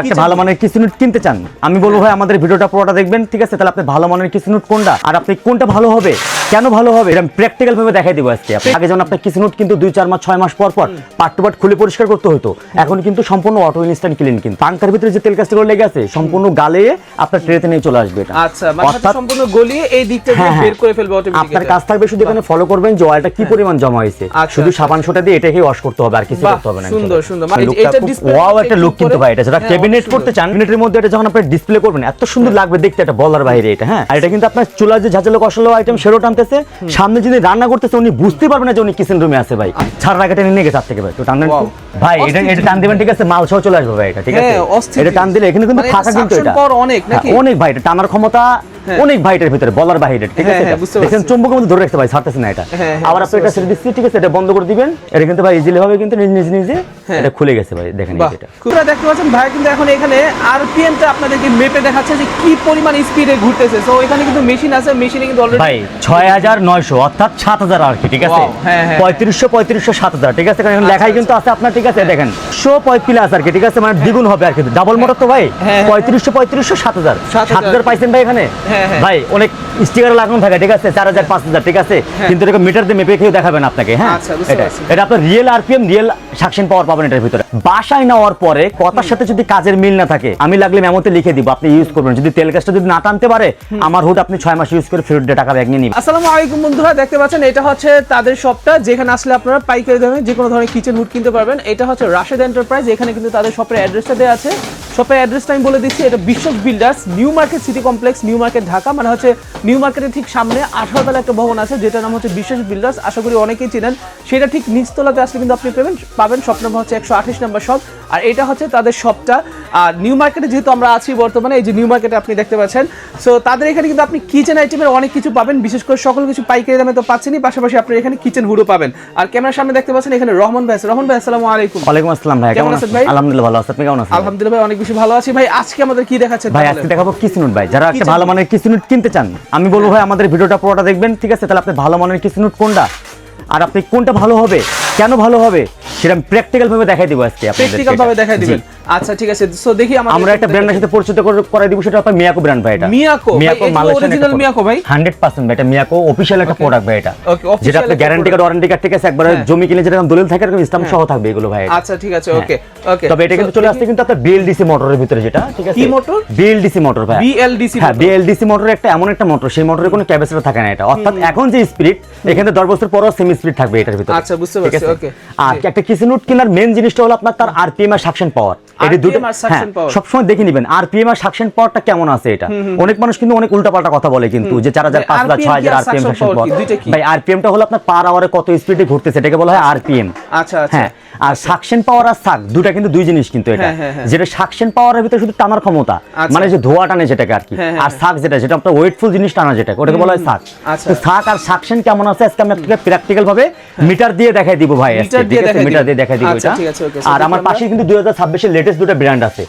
একটা ভালো মানের কিছু নোট কিনতে চান। আমি বলব ভাই আমাদের ভিডিওটা পুরোটা দেখবেন ঠিক আছে? তাহলে আপনি ভালো মানের কিছু নোট কোনটা? আর আপনি কোনটা ভালো হবে? কেন ভালো হবে? এটা প্র্যাকটিক্যাল ভাবে দেখাই দিব আজকে আগে যেমন আপনার কিছু নোট কিন্তু দুই চার মাস ছয় মাস পর পর পার্ট টু পার্ট খুলে পরিষ্কার করতে হতো এখন কিন্তু সম্পূর্ণ অটো ইনস্ট্যান্ট ক্লিন কিন্তু। পাঙ্কার ভিতরে যে তেল কাজগুলো লেগে আছে সম্পূর্ণ গালে আপনার ট্রেতে নিয়ে চলে আসবে এটা। আচ্ছা মানে অর্থাৎ সম্পূর্ণ গলিয়ে এই দিকটা হ্যাঁ, হ্যাঁ। বের করে ফেলবে অটোমেটিক আপনার কাজ থাকবে শুধু এখানে ফলো করবেন যে অয়েলটা কি পরিমাণ জমা হয়েছে। আচ্ছা, শুধু আচ্ছা। সাবান সোটা দিয়ে এটাকে ওয়াশ করতে হবে আর কিছু করতে হবে না সুন্দর, সুন্দর। মানে এটা display ওয়াও একটা লুক কিন্তু ভাই এটা যারা হ্যাঁ, ক্যাবিনেট করতে চান ক্যাবিনেটের মধ্যে এটা যখন আপনি ডিসপ্লে করবেন এত সুন্দর লাগবে দেখতে এটা বলার বাইরে এটা হ্যাঁ। আর এটা কিন্তু আপনার চুলা যে ঝাঁঝালো কষালো আইটেম সেরো টানতেছে সামনে যিনি রান্না করতেছে উনি বুঝতে পারবেন না যে উনি কিচেন রুমে আছে ভাই। ছাড় রাখাটা নিয়ে গেছে থেকে ভাই তো টান. ভাই এটা এটা টান দিবেন ঠিক আছে? মাল সহ চলে আসবে ভাই এটা ঠিক আছে? হ্যাঁ, এটা টান দিলে এখানে কিন্তু মানে ফাঁকা কিন্তু এটা। অনেক, নাকি? হ্যাঁ, অনেক ভাই এটা টানার ক্ষমতা অনেক ভাই এটার ভিতরে বলার বাইরে ঠিক হ্যাঁ, আছে? হ্যাঁ, দেখেন চুম্বকের মধ্যে ধরে রাখতে ভাই ছাড়তেছে না এটা। হ্যাঁ, হ্যাঁ, আবার আপনি এটা ছেড়ে দিচ্ছি ঠিক আছে? এটা বন্ধ করে দিবেন। এটা কিন্তু ভাই ইজিলি হবে কিন্তু নিজে নিজে হ্যাঁ। এটা খুলে গেছে ভাই দেখেন এটা দেখতে পাচ্ছেন। ভাই কিন্তু এখন এখানে আরপিএম টা আপনাদেরকে মেপে দেখাচ্ছে যে কি পরিমাণ স্পিডে ঘুরতেছে। সো এখানে কিন্তু মেশিন আছে মেশিনে কিন্তু অলরেডি ভাই ছয় হাজার নয়শো অর্থাৎ সাত হাজার আর কি ঠিক আছে? Wow, হ্যাঁ, হ্যাঁ। পঁয়ত্রিশশো পঁয়ত্রিশশো সাত হাজার ঠিক আছে? কারণ এখানে লেখাই আচ্ছা, কিন্তু আছে আপনার ঠিক আছে দেখেন। প্লাস আর কি ঠিক আছে? মানে দ্বিগুণ হবে আর কি। ডাবল মোটর তো ভাই হ্যাঁ। পঁয়ত্রিশশো পঁয়ত্রিশশো সাত হাজার। 7,000 সাত হাজার পাইছেন ভাই এখানে? হ্যাঁ, হ্যাঁ। ভাই অনেক স্টিকার লাগানো থাকে ঠিক আছে? চার হাজার পাঁচ হাজার ঠিক আছে? কিন্তু মিটার দিয়ে মেপে কেউ দেখাবেন আপনাকে হ্যাঁ? আচ্ছা, এটা। এটা আপনার real RPM real suction power পাবেন এটার ভিতরে। বাসায় নেওয়ার পরে কথার সাথে যদি কাজের মিল না থাকে আমি লাগলে মেমোতে লিখে দিব আপনি ইউজ করবেন। যদি তেল গাছটা যদি না টানতে পারে আমার হুড আপনি ছয় মাস ইউজ করে ফেরত দিয়ে টাকা ব্যাগ নিয়ে নিবেন। আসসালামু আলাইকুম বন্ধুরা দেখতে পাচ্ছেন এটা হচ্ছে তাদের শপটা যেখানে আসলে আপনারা পাইকারি দামে যে কোনো ধরনের কিচেন হুড কিনতে পারবেন। এটা হচ্ছে রাশেদ এন্টারপ্রাইজ এখানে কিন্তু তাদের শপের অ্যাড্রেসটা দেওয়া আছে। শপের অ্যাড্রেসটা আমি বলে দিচ্ছি এটা বিশ্বক builders new market city complex new market Dhaka মানে হচ্ছে নিউ মার্কেটের ঠিক সামনে আঠারো তলা একটা ভবন আছে যেটার নাম হচ্ছে বিশ্বাস বিল্ডার্স আশা করি অনেকেই চেনেন। সেটা ঠিক নিচতলাতে আসলে কিন্তু আপনি পাবেন পাবেন নম্বর হচ্ছে একশো আঠাশ নম্বর শপ আর এটা হচ্ছে তাদের শপটা আর নিউ মার্কেটে যেহেতু আমরা আছি বর্তমানে এই যে নিউ মার্কেটে আপনি দেখতে পাচ্ছেন সো তাদের এখানে কিন্তু আপনি কিচেন আইটেমের অনেক কিছু পাবেন বিশেষ করে সকল কিছু পাইকারি দামে তো পাচ্ছেনই পাশাপাশি আপনি এখানে কিচেন হুডও পাবেন। আর ক্যামেরার সামনে দেখতে পাচ্ছেন এখানে রহমান ভাই। রহমান ভাই আসসালামু আলাইকুম। ওয়ালাইকুম আসসালাম ভাই কেমন আছেন আছেন? ভাই? আলহামদুলিল্লাহ ভালো আছি। আপনি কেমন আছেন? আলহামদুলিল্লাহ ভাই অনেক বেশি ভালো আছি। ভাই আজকে আমাদের কি দেখাচ্ছেন ভাই? আজকে দেখাবো কিসিনুট ভাই। যারা একটা ভালো মানের কিসিনুট কিনতে চান আমি বলব ভাই আমাদের ভিডিওটা পুরোটা দেখবেন ঠিক আছে? তাহলে আপনি ভালো মানের কিসিনুট কোনটা? আর আপনি কোনটা ভালো হবে? কেন ভালো হবে সেটা প্র্যাকটিক্যাল ভাবে দেখাই দিব আজকে প্র্যাকটিক্যাল ভাবে দেখাই দিবেন। আচ্ছা ঠিক আছে। সো দেখি আমাদের আমরা একটা ব্র্যান্ডের সাথে পরিচিত করে- করাই দিব সেটা আপনার মিয়াকো ব্র্যান্ড ভাই এটা। মিয়াকো? ভাই, এটা কি original মিয়াকো ভাই? 100% ভাই এটা মিয়াকো অফিশিয়াল একটা প্রোডাক্ট ভাই এটা। যেটা আপনি গ্যারান্টি কার্ড ওয়ারেন্টি কার্ড ঠিক আছে একবার হ্যাঁ। জমি কিনে যেরকম দলিল থাকে এরকম স্ট্যাম্প সহ থাকবে এগুলো ভাই আচ্ছা ঠিক আছে হ্যাঁ। ওকে ওকে তবে এটা কিন্তু চলে আসছে কিন্তু আপনার বিএলডিসি মোটরের ভিতরে যেটা ঠিক আছে? কি মোটর? বিএলডিসি মোটর ভাই। BLDC হ্যাঁ বিএলডিসি মোটর একটা এমন একটা মোটর সেই মোটরে কোনো ক্যাপাসিটর থাকে না এটা। অর্থাৎ এখন যে স্পিড এখানে 10 বছর পরও সেমি স্পিড থাকবে এটার ভিতরে। আচ্ছা, বুঝতে পারছি, আছে? আর। একটা কিচেন উড কেনার মেন জিনিসটা হলো আপনার তার আরপিএম আর সাকশন পাওয়ার এটা দুটো suction সবসময় দেখে নেবেন আরপিএম আর সাকশন পাওয়ারটা কেমন আছে এটা? অনেক মানুষ কিন্তু অনেক উল্টাপাল্টা কথা বলে কিন্তু যে 4000 হাজার 5000 হাজার 6000 কি আর আরপিএম সাকশন পাওয়ার ভাই আরপিএমটা হলো আপনার পার আওয়ারে কত স্পিডে ঘুরতেছে? এটাকে বলা হয় আরপিএম আচ্ছা আচ্ছা। হ্যাঁ। আর সাকশন পাওয়ার আর সাক দুটা কিন্তু দুই জিনিস কিন্তু এটা। হ্যাঁ, হ্যাঁ, হ্যাঁ। যেটা সাকশন পাওয়ারের ভিতরে শুধু টানার ক্ষমতা আচ্ছা। মানে যে ধোয়া টানে যেটাকে আর কি। আর সাক যেটা যেটা আপনার ওয়েটফুল জিনিস টানা যেটা ওটাকে বলা হয় সাক আচ্ছা। তো সাক আর সাকশন কেমন আছে? আজকে আমি আপনাকে প্র্যাকটিক্যাল ভাবে মিটার দিয়ে দেখাই দিব ভাই মিটার দিয়ে ঠিক আছে? দেখাই দিব। আচ্ছা, এটা। আর আমার পাশে কিন্তু 2026 এর লেটেস্ট দুটো ব্র্যান্ড আছে.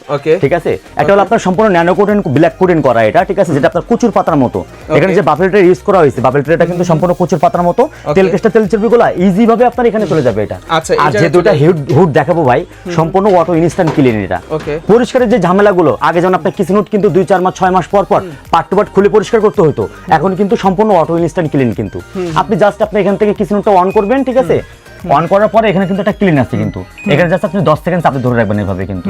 ঠিক আছে? একটা হলো আপনার সম্পূর্ণ ন্যানো কোটেন ব্ল্যাক কোটেন করা এটা ঠিক আছে? যেটা আপনার কুচুর পাতার মতো। এখানে যে বাফেল ট্রে ইউজ করা হয়েছে বাফেল ট্রেটা কিন্তু সম্পূর্ণ কুচুর পাতার মতো। তেল কেসটা তেল চর্বিগুলো ইজি ভাবে আপনার এখানে চলে যাবে এটা। আর যে দুটো হুড হুড দেখাবো ভাই। সম্পূর্ণ অটো ইনস্ট্যান্ট ক্লিন এটা। পরিষ্কারের যে ঝামেলাগুলো আগে যেমন আপনার কিছু নোট কিন্তু দুই চার মাস ছয় মাস পর পর পার্ট টু পার্ট খুলে পরিষ্কার করতে হতো এখন কিন্তু সম্পূর্ণ অটো ইনস্ট্যান্ট ক্লিন কিন্তু। আপনি জাস্ট আপনি এখান থেকে কিছু নোটটা অন করবেন ঠিক আছে? অন করার পরে এখানে কিন্তু একটা ক্লিন আছে কিন্তু। এখানে জাস্ট আপনি 10 সেকেন্ড চাপে ধরে রাখবেন এভাবে কিন্তু।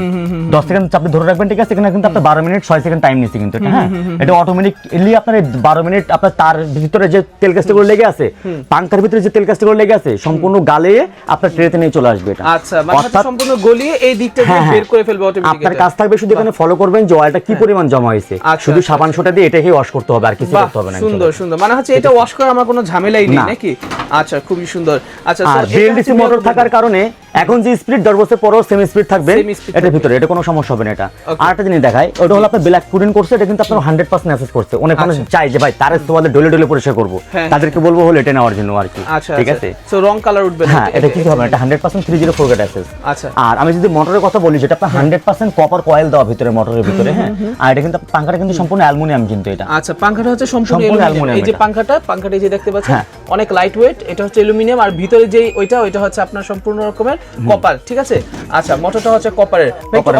10 সেকেন্ড চাপে ধরে রাখবেন ঠিক আছে? এখানে কিন্তু আপনার 12 মিনিট 6 সেকেন্ড টাইম নিচ্ছে কিন্তু এটা হ্যাঁ? এটা অটোমেটিকলি আপনার 12 মিনিট আপনার তার ভিতরে যে তেল কাস্টগুলো লেগে আছে পাঙ্কার ভিতরে যে তেল কাস্টগুলো লেগে আছে সম্পূর্ণ গালে আপনার ট্রেতে নিয়ে চলে আসবে এটা। আচ্ছা মানে অর্থাৎ সম্পূর্ণ গলিয়ে এই দিকটা হ্যাঁ, হ্যাঁ। বের করে ফেলবে অটোমেটিক আপনার কাজ থাকবে শুধু এখানে ফলো করবেন যে অয়েলটা কি পরিমাণ জমা হয়েছে। আচ্ছা, শুধু আচ্ছা, সাবান সোটা দিয়ে এটাকে ওয়াশ করতে হবে আর কিছু করতে হবে না সুন্দর সুন্দর। মানে হচ্ছে এটা ওয়াশ করা আমার কোনো ঝামেলাই নেই নাকি? আচ্ছা খুবই সুন্দর। আচ্ছা বিএলডিসি মোটর থাকার কারণে এখন যে স্পিড দশ বছর পরও সেমি স্পিড থাকবে এটার ভিতরে এটা কোনো সমস্যা হবে না এটা. আর একটা জিনিস দেখায় ওটা হলো আপনার ব্ল্যাক কুডিন করছে এটা কিন্তু আপনার হান্ড্রেড পার্সেন্ট অ্যাসেস করছে। অনেক মানুষ চাই যে ভাই তার তোমাদের ডলে ডলে পরিষ্কার করব। হ্যাঁ। তাদেরকে বলব হলো এটা নেওয়ার জন্য আর কি। আচ্ছা ঠিক আচ্ছা আছে? সো রং কালার উঠবে না হ্যাঁ এটা কিছু হবে না এটা hundred percent three zero four get access আচ্ছা। আর আমি যদি মোটরের কথা বলি যেটা আপনার হান্ড্রেড পার্সেন্ট কপার কয়েল দেওয়া ভিতরে মোটরের ভিতরে হ্যাঁ? আর এটা কিন্তু পাঙ্কাটা কিন্তু সম্পূর্ণ অ্যালুমিনিয়াম কিন্তু এটা। আচ্ছা পাংখাটা হচ্ছে সম্পূর্ণ অ্যালুমিনিয়াম। এই যে। পাংখাটা পাংখাটা এই যে দেখতে পাচ্ছেন হ্যাঁ। অনেক লাইট ওয়েট এটা হচ্ছে অ্যালুমিনিয়াম আর ভিতরে যে ওইটা যেটা ওইটা হচ্ছে আপনার সম্পূর্ণ রকমের কপার ঠিক আছে? আচ্ছা মোটরটা হচ্ছে কপারের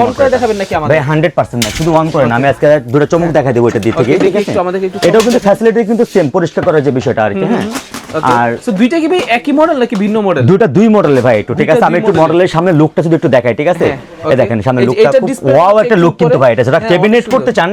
অন করে দেখাবেন নাকি আমাদের? ভাই হান্ড্রেড পার্সেন্ট না শুধু অন করে না আমি আজকে দুটো চমক দেখাই দেবো এটা দিয়ে থেকে ঠিক আছে? একটু, এটাও কিন্তু ফ্যাসিলিটি কিন্তু সেম পরিষ্কার করার যে বিষয়টা আর কি হ্যাঁ? আর দুইটা কি ভাই একই মডেল নাকি ভিন্ন মডেল দুটা দুই মডেলে ভাই একটু ঠিক আছে? আমি একটু মডেলের সামনে লুকটা শুধু একটু দেখাই ঠিক আছে? হ্যাঁ, এই দেখেন সামনে লুকটা খুব ওয়াও একটা লুক কিন্তু ভাই এটা যেটা হ্যাঁ, ক্যাবিনেট করতে চান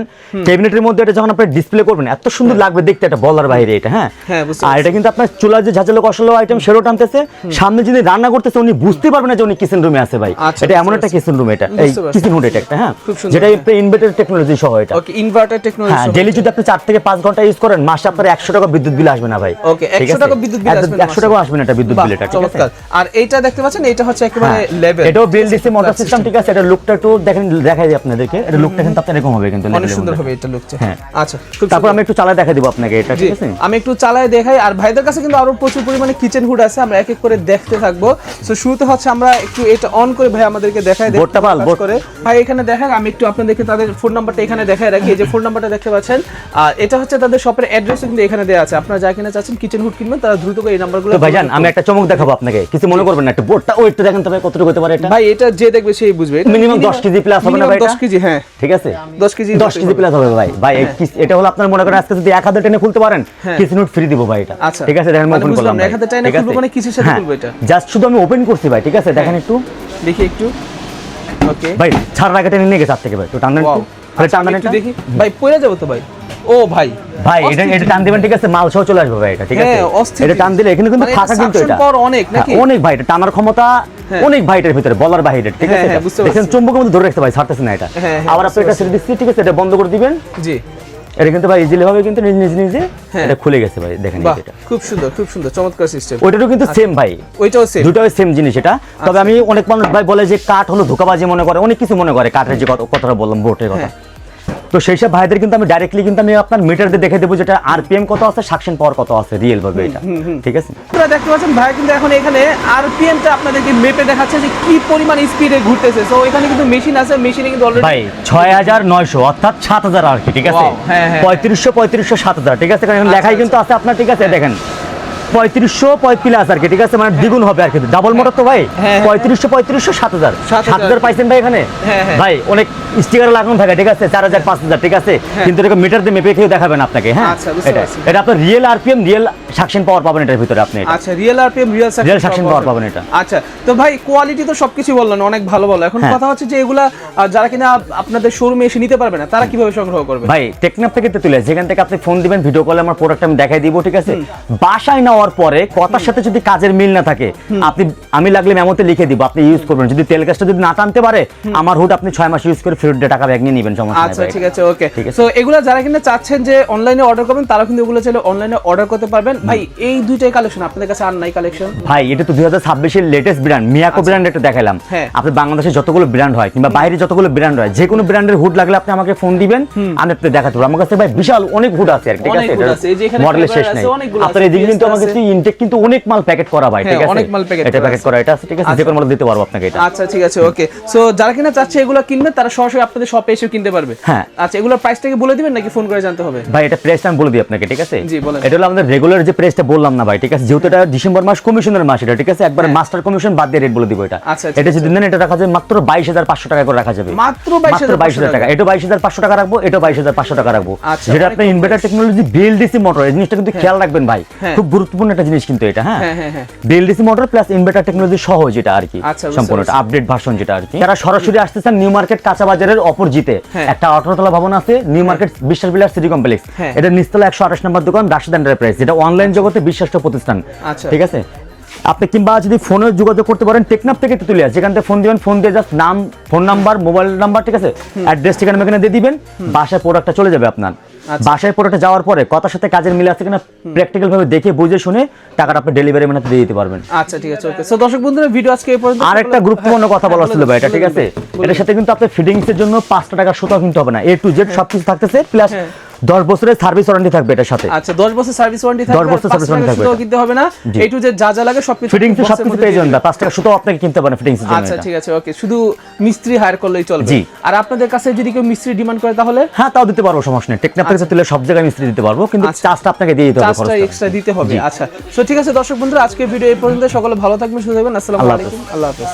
ক্যাবিনেটের মধ্যে এটা যখন আপনি ডিসপ্লে করবেন এত সুন্দর লাগবে দেখতে এটা বলার বাইরে এটা হ্যাঁ? হ্যাঁ, আর এটা কিন্তু আপনার চুলা যে ঝাঁঝালো কষালো আইটেম টানতেছে। সামনে যিনি রান্না করতেছে উনি বুঝতে পারবেন না যে উনি কিচেন রুমে আছে ভাই। আচ্ছা, এটা এমন একটা কিচেন রুম এটা এই কিচেন হুড এটা একটা হ্যাঁ যেটা ইনভার্টার টেকনোলজি সহ এটা। ওকে ইনভার্টার টেকনোলজি হ্যাঁ ডেলি যদি আপনি চার থেকে পাঁচ ঘণ্টা ইউজ করেন মাসে আপনার একশো টাকা বিদ্যুৎ বিল আসবে না ভাই। Okay, 100 টাকা বিদ্যুৎ bill আসবে না একশো টাকা আসবে না এটা বিদ্যুৎ বিল এটা চমৎকার। আর এইটা দেখতে পাচ্ছেন এটা হচ্ছে একেবারে হ্যাঁ, লেভেল এটাও বিএলডিসি মোটর সিস্টেম ঠিক আছে? এটা লুকটা একটু দেখেন দেখাই দিই আপনাদেরকে। এটা লুকটা কিন্তু আপনার এরকম হবে কিন্তু অনেক সুন্দর হবে এটা লুকটা হ্যাঁ। আচ্ছা তারপর আমি একটু চালা দেখা দিব আপনাকে এটা ঠিক আছে? আমি একটু চালায় দেখাই। আর ভাইদের কাছে কিন্তু আরও প্রচুর পরিমাণে কিচেন হুড আছে আমরা এক এক করে দেখতে থাকব। তো শুরুতে হচ্ছে আমরা একটু এটা অন করে ভাই আমাদেরকে দেখাই দেয় বোর্ডটা পাল, বোর্ড- করে। ভাই এখানে দেখান আমি একটু আপনাদেরকে তাদের ফোন নাম্বারটা এখানে দেখাই রাখি। এই যে ফোন নাম্বারটা দেখতে পাচ্ছেন আর এটা হচ্ছে তাদের শপের কিন্তু এখানে দেওয়া আছে। আপনারা যা কিনা চাচ্ছেন কিচেন হুড কিনবেন তারা দ্রুত করে এই নাম্বারগুলো তো ভাইজান আমি একটা চমক দেখাবো আপনাকে। কিছু মনে করবেন না একটু বোর্ডটা ও একটু দেখেন তবে কতটুকু হতে পারে এটা। ভাই এটা যে দেখবে সেই বুঝবে। Minimum 10 কেজি plus হবে না ভাই 10 কেজি হ্যাঁ। ঠিক আছে? 10 কেজি 10 কেজি প্লাস হবে ভাই। ভাই এটা হলো আপনার মনে করেন আজকে যদি এক হাতে টেনে খুলতে পারেন হ্যাঁ। কিছু নোট ফ্রি দিব ভাই এটা। আচ্ছা। ঠিক আছে দেখেন ওপেন করলাম না, এক হাতে টেনে খুলবো মানে কিসের সাথে খুলবো এটা? জাস্ট শুধু আমি ওপেন করছি ভাই ঠিক আছে? দেখেন একটু। দেখি একটু। ওকে ভাই ছাড় রাখা নিয়ে গেছে হাত থেকে ভাই একটু টান একটু। ভাই টান দেন একটু দেখি। ভাই পড়ে যাব তো ভাই। ও ভাই ভাই এটা এটা টান দিবেন ঠিক আছে মাল সহ চলে আসবে ভাই এটা ঠিক আছে? হ্যাঁ, এটা টান দিলে এখানে কিন্তু মানে ফাঁকা কিন্তু এটা। অনেক, হ্যাঁ, নাকি? অনেক ভাই এটা টানার ক্ষমতা হ্যাঁ। অনেক ভাই এটার ভিতরে বলার বাইরে ঠিক আছে? দেখেন চুম্বকের মধ্যে ধরে রাখতে ভাই ছাড়তেছে না এটা। আবার আপনি এটা ছেড়ে দিচ্ছি ঠিক আছে এটা বন্ধ করে দিবেন। জি। এটা কিন্তু ভাই ইজিলি ভাবে কিন্তু নিজে নিজে। এটা খুলে গেছে ভাই দেখেন এটা। খুব সুন্দর খুব সুন্দর চমৎকার সিস্টেম কিন্তু সেম ভাই। ওইটাও সেম দুটোই সেম জিনিস এটা। তবে আমি অনেক মানুষ ভাই বলে যে কাঠ হলো ধোকাবাজি মনে করে অনেক কিছু মনে করে কাঠের যে কথা- কথাটা বললাম বোটের কথা। তো সেই সব ভাইদের কিন্তু আমি ডাইরেক্টলি কিন্তু আমি আপনার মিটার দিয়ে দেখে দেবো যেটা আরপিএম কত আছে সাকশন পাওয়ার কত আছে রিয়েল ভাবে এটা। ঠিক আছে? আপনারা দেখতে পাচ্ছেন ভাই কিন্তু এখন এখানে আরপিএমটা আপনাদেরকে মেপে দেখাচ্ছে যে কি পরিমাণ স্পিডে ঘুরতেছে। তো এখানে কিন্তু মেশিন আছে মেশিনে কিন্তু অলরেডি ভাই ছয় হাজার নয়শো অর্থাৎ সাত হাজার আর কি ঠিক আছে? Wow, হ্যাঁ, হ্যাঁ। পঁয়ত্রিশশো পঁয়ত্রিশশো সাত হাজার ঠিক আছে? কারণ এখানে লেখাই কিন্তু আছে আপনার ঠিক আছে? দেখেন। পঁয়ত্রিশশো পঁয়ত্রিশ আর কি ঠিক আছে? মানে দ্বিগুণ হবে আর কি। ডাবল মোটর তো ভাই? হ্যাঁ। পঁয়ত্রিশশো পঁয়ত্রিশশো সাত হাজার। সাত হাজার। পাইছেন ভাই এখানে? হ্যাঁ, হ্যাঁ। ভাই অনেক স্টিকার লাগানো থাকে ঠিক আছে? চার হাজার পাঁচ হাজার ঠিক আছে? কিন্তু এরকম মিটার দিয়ে মেপে কেউ দেখাবেন আপনাকে হ্যাঁ? আচ্ছা, এটা এটা আপনার real RPM real suction power পাবেন এটার ভিতরে আপনি আচ্ছা real RPM real Real suction power পাবেন। এটা। আচ্ছা তো ভাই কোয়ালিটি তো সবকিছু বললেন অনেক ভালো বলো। এখন হ্যাঁ। কথা হচ্ছে যে এগুলা যারা কিনা আপনাদের শোরুমে এসে নিতে পারবে না তারা কীভাবে সংগ্রহ করবে? ভাই টেকনাফ থেকে তুলে যেখান থেকে আপনি ফোন দিবেন ভিডিও কলে আমার প্রোডাক্ট আমি দেখাই দিব ঠিক আছে? বাসায় নেওয়ার পরে কথার সাথে যদি কাজের মিল না থাকে আপনি আমি লাগলে মেমোতে লিখে দিব আপনি ইউজ করবেন। যদি তেল গ্যাসটা যদি না টানতে পারে আমার হুড আপনি ছয় মাস ইউজ করে ফেরত দিয়ে টাকা ব্যাগ নিয়ে নেবেন সমস্যা নাই আচ্ছা ঠিক আছে ওকে সো এগুলো যারা কিনা চাচ্ছেন যে অনলাইনে অর্ডার করবেন তারা কিন্তু এগুলো চাইলে অনলাইনে অর্ডার করতে পারবেন। ভাই এই দুইটাই কালেকশন আপনাদের কাছে আর নাই কালেকশন ভাই এটা তো দুই হাজার ছাব্বিশের লেটেস্ট ব্র্যান্ড মিয়াকো ব্র্যান্ড এটা দেখালাম। আপনি বাংলাদেশে যতগুলো ব্র্যান্ড হয় কিংবা বাইরে যতগুলো ব্র্যান্ড হয় যে কোনো ব্র্যান্ডের হুড লাগলে আপনি আমাকে ফোন দিবেন আমি আপনি দেখাতে পারব। আমার কাছে ভাই বিশাল অনেক হুড আছে আর ঠিক আছে? মডেলের শেষ নেই। আপনার এদিকে কিন্তু Fiesta আমার ইনটেক কিন্তু অনেক মাল প্যাকেট করা ভাই ঠিক হ্যাঁ, আছে? অনেক মাল packet এটা প্যাকেট করা এটা আছে ঠিক আছে? যে কোনো মডেল দিতে পারব আপনাকে এটা। আচ্ছা ঠিক আছে ওকে সো যারা কিনা চাচ্ছে এগুলো কিনবে তারা সরাসরি আপনাদের শপে এসে কিনতে পারবে। হ্যাঁ। আচ্ছা এগুলোর প্রাইসটাকে বলে দিবেন নাকি ফোন করে জানতে হবে? ভাই এটা প্রাইসটা আমি বলে দিই আপনাকে ঠিক আছে? জি, বলেন। এটা হলো আমাদের রেগুলার যে প্রাইসটা বললাম না ভাই ঠিক আছে? যেহেতু এটা ডিসেম্বর মাস কমিশনের মাস এটা ঠিক আছে? একবার মাস্টার কমিশন বাদ দিয়ে রেট বলে দিব এটা। আচ্ছা, এটা যদি নেন এটা রাখা যাবে মাত্র বাইশ হাজার পাঁচশো টাকা করে রাখা যাবে। মাত্র 22,500 বাইশ হাজার টাকা। এটা বাইশ হাজার পাঁচশো টাকা রাখব এটা বাইশ হাজার পাঁচশো টাকা রাখব। আচ্ছা, যেটা কম ইনভার্টার টেকনোলজি বিএলডিসি মোটর এই জিনিসটা কিন্তু খেয়াল রাখবেন ভাই। হ্যাঁ। খুব গুরুত্বপূর্ণ একটা জিনিস কিন্তু এটা হ্যাঁ। BLDC motor plus inverter technology সহ যেটা আর কি সম্পূর্ণ পারছি। আপডেট ভার্সন যেটা আর কি যারা সরাসরি আসতেছেন নিউ মার্কেট কাঁচা বাজারের অপরজিতে হ্যাঁ। একটা অটোতলা ভবন আছে নিউ মার্কেট বিশ্বাস বিলাস সিটি কমপ্লেক্স। এটা নিচতলা একশো আঠাশ নম্বর দোকান রাশিদ এন্টারপ্রাইজ যেটা অনলাইন জগতে বিশ্বাসটা প্রতিষ্ঠান আচ্ছা। ঠিক আছে আপনি কিংবা যদি ফোনে যোগাযোগ করতে পারেন টেকনাফ থেকে তুলে যেখান থেকে ফোন দিবেন ফোন দিয়ে জাস্ট নাম ফোন নাম্বার মোবাইল নাম্বার ঠিক আছে অ্যাড্রেস ঠিকানা এখানে দিয়ে দিবেন বাসায় প্রোডাক্টটা চলে যাবে আপনার। বাসায় পরোটা যাওয়ার পরে কথার সাথে কাজের মিল আছে কিনা প্র্যাকটিক্যাল ভাবে দেখে বুঝে শুনে টাকাটা আপনি ডেলিভারি মানে দিয়ে দিতে পারবেন। আচ্ছা ঠিক আছে ওকে সো দর্শক বন্ধুরা ভিডিও আজকে এই পর্যন্ত আর একটা গুরুত্বপূর্ণ কথা বলা ছিল ভাই এটা ঠিক আছে? এর এটার সাথে কিন্তু আপনি ফিডিংসের এর জন্য 5 টাকা সুতা কিনতে হবে না এ টু জেড সবকিছু থাকতেছে প্লাস হ্যাঁ। দশ বছরের সার্ভিস ওয়ারেন্টি থাকবে এটার সাথে। আচ্ছা 10 বছর সার্ভিস ওয়ারেন্টি থাকবে 10 বছর আর পাঁচ service warranty টাকা থাকবে কিনতে হবে না। এই টু যে যা যা লাগে সবকিছু ফিটিংস box এর সবকিছু পেয়ে যাবেন দিবে। পাঁচ টাকা শুধু আপনাকে কিনতে পারেন ফিটিংস জন্য আচ্ছা ঠিক আছে ওকে শুধু মিস্ত্রি হায়ার করলেই চলবে। আর আপনাদের কাছে যদি কেউ মিস্ত্রি ডিমান্ড করে তাহলে? হ্যাঁ তাও দিতে পারব সমস্যা নেই। টেকনাপ থেকে তুলে সব জায়গায় মিস্ত্রি দিতে পারব কিন্তু আচ্ছা। চার্জটা আপনাকে দিয়ে দিতে হবে চার্জটা। এক্সট্রা দিতে হবে আচ্ছা। সো ঠিক আছে দর্শক বন্ধুরা আজকের ভিডিও এই পর্যন্ত। সকলে ভালো থাকবেন সুস্থ থাকবেন। আসসালামু আলাইকুম। আল্লাহ হাফেজ।